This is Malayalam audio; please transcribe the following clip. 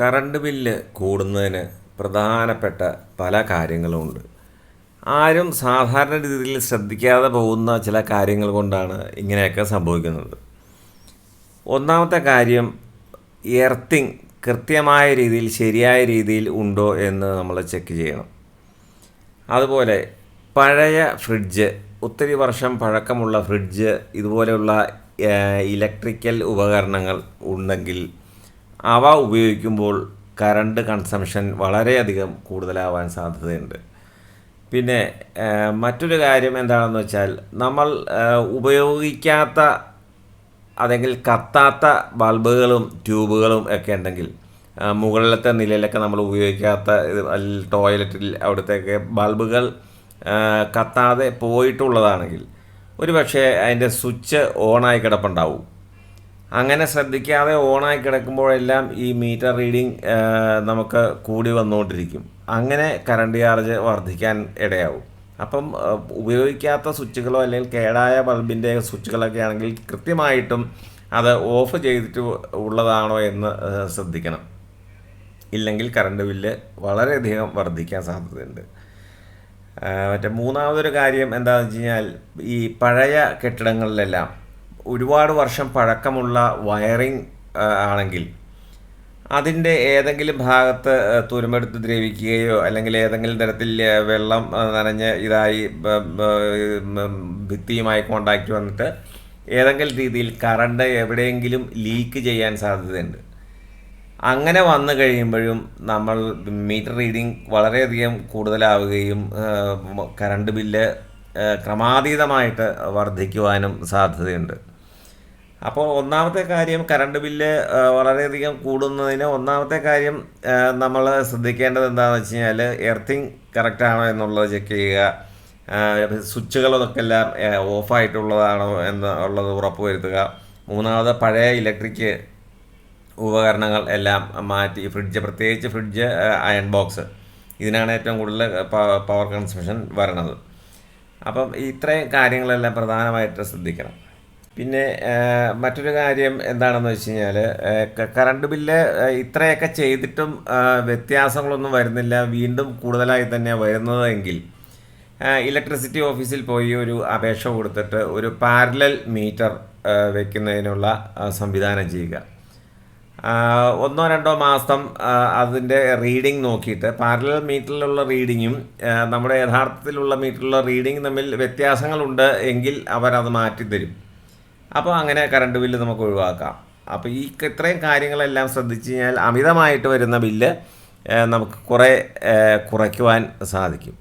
കറണ്ട് ബില്ല് കൂടുന്നതിന് പ്രധാനപ്പെട്ട പല കാര്യങ്ങളുമുണ്ട് ആരും സാധാരണ രീതിയിൽ ശ്രദ്ധിക്കാതെ പോകുന്ന ചില കാര്യങ്ങൾ കൊണ്ടാണ് ഇങ്ങനെയൊക്കെ സംഭവിക്കുന്നത്. ഒന്നാമത്തെ കാര്യം എർത്തിങ് കൃത്യമായ രീതിയിൽ ശരിയായ രീതിയിൽ ഉണ്ടോ എന്ന് നമ്മൾ ചെക്ക് ചെയ്യണം. അതുപോലെ പഴയ ഫ്രിഡ്ജ് ഒത്തിരി വർഷം പഴക്കമുള്ള ഫ്രിഡ്ജ് ഇതുപോലെയുള്ള ഇലക്ട്രിക്കൽ ഉപകരണങ്ങൾ ഉണ്ടെങ്കിൽ അവ ഉപയോഗിക്കുമ്പോൾ കറണ്ട് കൺസംഷൻ വളരെയധികം കൂടുതലാവാൻ സാധ്യതയുണ്ട്. പിന്നെ മറ്റൊരു കാര്യം എന്താണെന്ന് വെച്ചാൽ നമ്മൾ ഉപയോഗിക്കാത്ത അല്ലെങ്കിൽ കത്താത്ത ബൾബുകളും ട്യൂബുകളും ഒക്കെ ഉണ്ടെങ്കിൽ മുകളിലത്തെ നിലയിലൊക്കെ നമ്മൾ ഉപയോഗിക്കാത്ത ടോയ്ലറ്റിൽ അവിടുത്തെയൊക്കെ ബൾബുകൾ കത്താതെ പോയിട്ടുള്ളതാണെങ്കിൽ ഒരു പക്ഷേ അതിന്റെ സ്വിച്ച് ഓണായി കിടപ്പുണ്ടാവും. അങ്ങനെ ശ്രദ്ധിക്കാതെ ഓണായി കിടക്കുമ്പോഴെല്ലാം ഈ മീറ്റർ റീഡിങ് നമുക്ക് കൂടി വന്നുകൊണ്ടിരിക്കും. അങ്ങനെ കറണ്ട് ചാർജ് വർദ്ധിക്കാൻ ഇടയാവും. അപ്പം ഉപയോഗിക്കാത്ത സ്വിച്ചുകളോ അല്ലെങ്കിൽ കേടായ ബൾബിന്റെ സ്വിച്ചുകളൊക്കെ ആണെങ്കിൽ കൃത്യമായിട്ടും അത് ഓഫ് ചെയ്തിട്ട് ഉള്ളതാണോ എന്ന് ശ്രദ്ധിക്കണം. ഇല്ലെങ്കിൽ കറണ്ട് ബില്ല് വളരെയധികം വർദ്ധിക്കാൻ സാധ്യതയുണ്ട്. മറ്റേ മൂന്നാമതൊരു കാര്യം എന്താണെന്ന് വെച്ച് കഴിഞ്ഞാൽ ഈ പഴയ കെട്ടിടങ്ങളിലെല്ലാം ഒരുപാട് വർഷം പഴക്കമുള്ള വയറിംഗ് ആണെങ്കിൽ അതിന്റെ ഏതെങ്കിലും ഭാഗത്ത് തുരുമ്പെടുത്ത് ദ്രവിക്കുകയോ അല്ലെങ്കിൽ ഏതെങ്കിലും തരത്തിൽ വെള്ളം നനഞ്ഞ് ഇതായി ഭിത്തിയുമായി കോണ്ടാക്റ്റ് വന്നിട്ട് ഏതെങ്കിലും രീതിയിൽ കറണ്ട് എവിടെയെങ്കിലും ലീക്ക് ചെയ്യാൻ സാധ്യതയുണ്ട്. അങ്ങനെ വന്നു കഴിയുമ്പോഴും നമ്മൾ മീറ്റർ റീഡിംഗ് വളരെയധികം കൂടുതലാവുകയും കറണ്ട് ബില്ല് ക്രമാതീതമായിട്ട് വർദ്ധിക്കുവാനും സാധ്യതയുണ്ട്. അപ്പോൾ ഒന്നാമത്തെ കാര്യം കറണ്ട് ബില്ല് വളരെയധികം കൂടുന്നതിന് ഒന്നാമത്തെ കാര്യം നമ്മൾ ശ്രദ്ധിക്കേണ്ടത് എന്താണെന്ന് വെച്ച് കഴിഞ്ഞാൽ എർത്തിങ് കറക്റ്റാണോ എന്നുള്ളത് ചെക്ക് ചെയ്യുക. സ്വിച്ചുകളൊക്കെ എല്ലാം ഓഫായിട്ടുള്ളതാണോ എന്ന് ഉള്ളത് ഉറപ്പ് വരുത്തുക മൂന്നാമത് പഴയ ഇലക്ട്രിക് ഉപകരണങ്ങൾ എല്ലാം മാറ്റി ഫ്രിഡ്ജ് പ്രത്യേകിച്ച് ഫ്രിഡ്ജ് അയൺ ബോക്സ് ഇതിനാണ് ഏറ്റവും കൂടുതൽ പവർ കൺസംഷൻ വരണത്. അപ്പം ഇത്രയും കാര്യങ്ങളെല്ലാം പ്രധാനമായിട്ട് ശ്രദ്ധിക്കണം. പിന്നെ മറ്റൊരു കാര്യം എന്താണെന്ന് വെച്ച് കഴിഞ്ഞാൽ കറണ്ട് ബില്ല് ഇത്രയൊക്കെ ചെയ്തിട്ടും വ്യത്യാസങ്ങളൊന്നും വരുന്നില്ല. വീണ്ടും കൂടുതലായി തന്നെ വരുന്നതെങ്കിൽ ഇലക്ട്രിസിറ്റി ഓഫീസിൽ പോയി ഒരു അപേക്ഷ കൊടുത്തിട്ട് ഒരു പാരലൽ മീറ്റർ വെക്കുന്നതിനുള്ള സംവിധാനം ചെയ്യുക. ഒന്നോ രണ്ടോ മാസം അതിന്റെ റീഡിംഗ് നോക്കിയിട്ട് പാരലൽ മീറ്ററിലുള്ള റീഡിങ്ങും നമ്മുടെ യഥാർത്ഥത്തിലുള്ള മീറ്ററിലുള്ള റീഡിംഗ് തമ്മിൽ വ്യത്യാസങ്ങളുണ്ട് എങ്കിൽ അവരത് മാറ്റിത്തരും. അപ്പോൾ അങ്ങനെ കറണ്ട് ബില്ല് നമുക്ക് ഒഴിവാക്കാം. അപ്പോൾ ഈ ഇത്രയും കാര്യങ്ങളെല്ലാം ശ്രദ്ധിച്ചു കഴിഞ്ഞാൽ അമിതമായിട്ട് വരുന്ന ബില്ല് നമുക്ക് കുറേ കുറയ്ക്കുവാൻ സാധിക്കും.